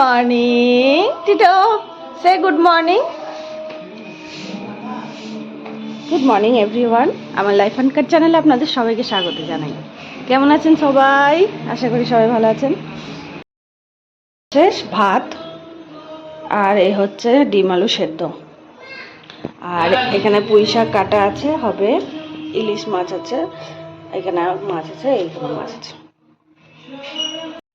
Morning Tito say good morning good morning everyone আমার life and car চ্যানেলে আপনাদের সবাইকে স্বাগত জানাই। কেমন আছেন সবাই? আশা করি সবাই ভালো আছেন। শেষ ভাত, আর এ হচ্ছে ডিম আলু সেদ্ধ। আর এখানে পুঁই শাক কাটা আছে, হবে ইলিশ মাছ আছে। এখানে মাছ আছে, এইখানে মাছ আছে।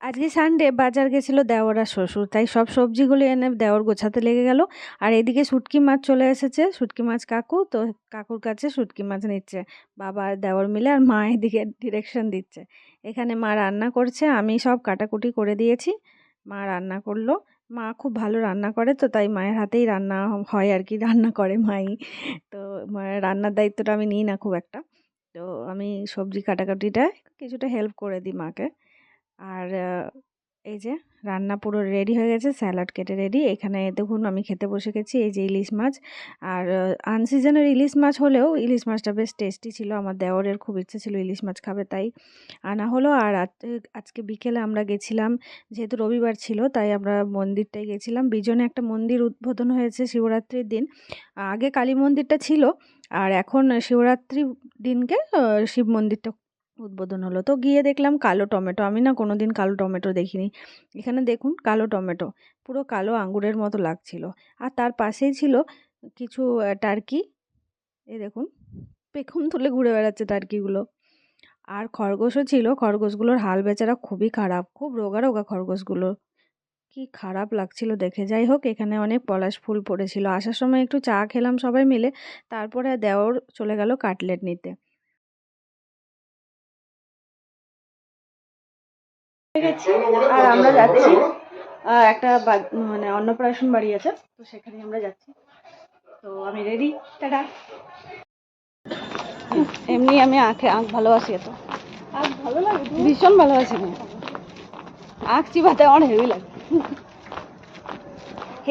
আজকে সানডে বাজার গেছিল দেওর আর শ্বশুর, তাই সব সবজিগুলো এনে দেওর গোছাতে লেগে গেল। আর এদিকে শুটকি মাছ চলে এসেছে, শুটকি মাছ কাকু, তো কাকুর কাছে শুটকি মাছ নিচ্ছে। বাবা আর দেওর মিলে আর মা এদিকে ডিরেকশন দিচ্ছে। এখানে মা রান্না করছে, আমি সব কাটাকুটি করে দিয়েছি। মা রান্না করল। মা খুব ভালো রান্না করে, তো তাই মায়ের হাতেই রান্না হয় আর কি, রান্না করে মাই। তো রান্নার দায়িত্বটা আমি নিই না খুব একটা। তো আমি সবজি কাটাকাটিটা কিছুটা হেল্প করে দিই মাকে। আর এই যে রান্না পুরো রেডি হয়ে গেছে স্যালাড কেটে রেডি এখানে দেখুন আমি খেতে বসে গেছি, এই যে ইলিশ মাছ। আর আনসিজনের ইলিশ মাছ হলেও ইলিশ মাছটা বেশ টেস্টি ছিল। আমার দেওয়ারের খুব ইচ্ছে ছিল ইলিশ মাছ খাবে, তাই আনা হলো। আর আজ- আজকে বিকেলে আমরা গেছিলাম, যেহেতু রবিবার ছিল, তাই আমরা মন্দিরটায় গেছিলাম। বিজনে একটা মন্দির উদ্বোধন হয়েছে শিবরাত্রির দিন। আগে কালী মন্দিরটা ছিল, আর এখন শিবরাত্রি দিনকে শিব মন্দিরটা উদ্বোধন হলো। তো গিয়ে দেখলাম কালো টমেটো। আমি না কোনো দিন কালো টমেটো দেখিনি। এখানে দেখুন কালো টমেটো। পুরো কালো আঙ্গুরের মতো লাগছিল। আর তার পাশেই ছিল কিছু টার্কি। এ দেখুন, পেখম তুলে ঘুরে বেড়াচ্ছে টার্কিগুলো। আর খরগোশও ছিল। খরগোশগুলোর হাল বেচারা খুবই খারাপ। খুব রোগা রোগা খরগোশগুলো। কি খারাপ লাগছিল দেখে। যাই হোক, এখানে অনেক পলাশ ফুল পড়েছিল। আসার সময় একটু চা খেলাম সবাই মিলে। তারপরে দেওর চলে গেল কাটলেট নিতে। গেছি। আর আমরা যাচ্ছি। একটা মানে অন্নপ্রাশন বাড়ি আছে তো সেখানে আমরা যাচ্ছি। তো আমি রেডি টাটা। এমনি আমি আঁকে আঁক ভালোবাসি এত। ভালো লাগে ভীষণ ভালোবাসি আমি। আঁক চিবাতে আমার হেভি লাগে।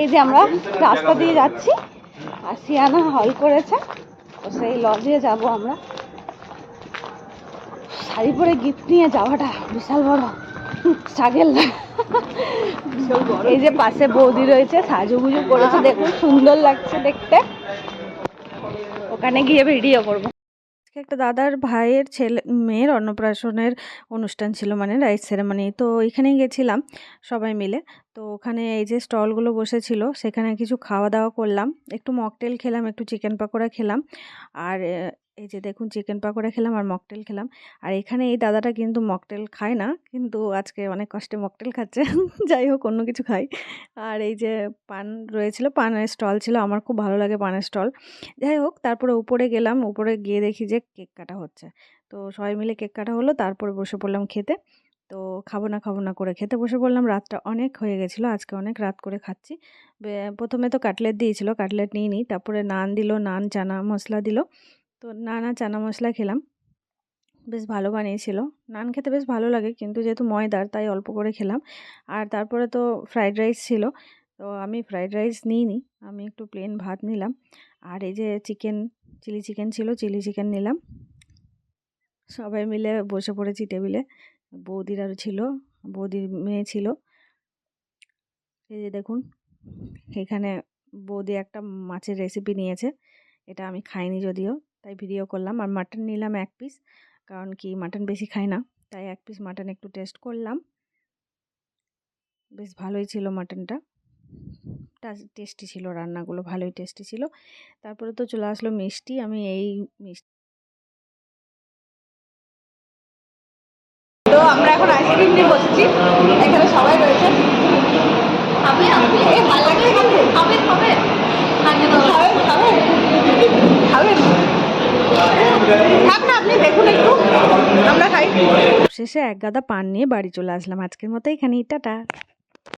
এই যে আমরা রাস্তা দিয়ে যাচ্ছি আর সিয়ানা হল করেছে তো সেই লজে যাব আমরা। শাড়ি পরে গিফট নিয়ে যাওয়াটা বিশাল বড়। এই যে পাশে বৌদি রয়েছে, সাজুগুজু করেছে, দেখুন, সুন্দর লাগছে দেখতে। ওখানে গিয়ে ভিডিও করব। একটা দাদার ভাইয়ের ছেলে, মেয়ের অন্নপ্রাশনের অনুষ্ঠান ছিল মানে রাইস সেরেমনি তো এখানেই গেছিলাম সবাই মিলে। তো ওখানে এই যে স্টলগুলো বসেছিল, সেখানে কিছু খাওয়া দাওয়া করলাম। একটু মকটেল খেলাম, একটু চিকেন পাকোড়া খেলাম। আর এই যে দেখুন চিকেন পাকোড়া খেলাম আর মকটেল খেলাম। আর এখানে এই দাদাটা কিন্তু মকটেল খায় না, কিন্তু আজকে অনেক কষ্টে মকটেল খাচ্ছে। যাই হোক, অন্য কিছু খাই। আর এই যে পান রয়েছিল, পানের স্টল ছিল, আমার খুব ভালো লাগে পানের স্টল। যাই হোক, তারপরে উপরে গেলাম, উপরে গিয়ে দেখি যে কেক কাটা হচ্ছে। তো সবাই মিলে কেক কাটা হলো, তারপরে বসে পড়লাম খেতে। তো খাব না খাব না করে খেতে বসে পড়লাম। রাতটা অনেক হয়ে গেছিল, আজকে অনেক রাত করে খাচ্ছি। প্রথমে তো কাটলেট দিয়েছিল, কাটলেট নিয়ে নিই তারপরে নান দিল, নান, চানা মশলা দিল। তো নান চানা মশলা খেলাম। বেশ ভালো বানিয়েছিল। নান খেতে বেশ ভালো লাগে, কিন্তু যেহেতু ময়দার, তাই অল্প করে খেলাম। আর তারপরে তো ফ্রাইড রাইস ছিল, তো আমি ফ্রাইড রাইস নিইনি, আমি একটু প্লেন ভাত নিলাম। আর এই যে চিকেন, চিলি চিকেন ছিল, চিলি চিকেন নিলাম। সবাই মিলে বসে পড়েছি টেবিলে। বৌদিরাও ছিল, বৌদির মেয়ে ছিল। এই যে দেখুন, এখানে বৌদি একটা মাছের রেসিপি নিয়েছে, এটা আমি খাইনি যদিও। তাই ভিডিও করলাম। আর মাটন নিলাম এক পিস কারণ কি মাটন বেশি খাই না, তাই এক পিস মাটন একটু টেস্ট করলাম। বেশ ভালোই ছিল মাটনটা টেস্টি ছিল, রান্নাগুলো ভালোই টেস্টি ছিল। তারপরে তো চলে আসলো মিষ্টি, আমি এই মিষ্টি আমরা এখন আইসক্রিম নিয়ে বসেছি এখানে সবাই রয়েছে খাবে আপনি এই ভালো লাগলে খাবে খাবে খাবে খাবে খাবে আপনি দেখুন আমরা শেষে এক গাদা পান নিয়ে বাড়ি চলে আসলাম। আজকের মতো এখানেই। টাটা।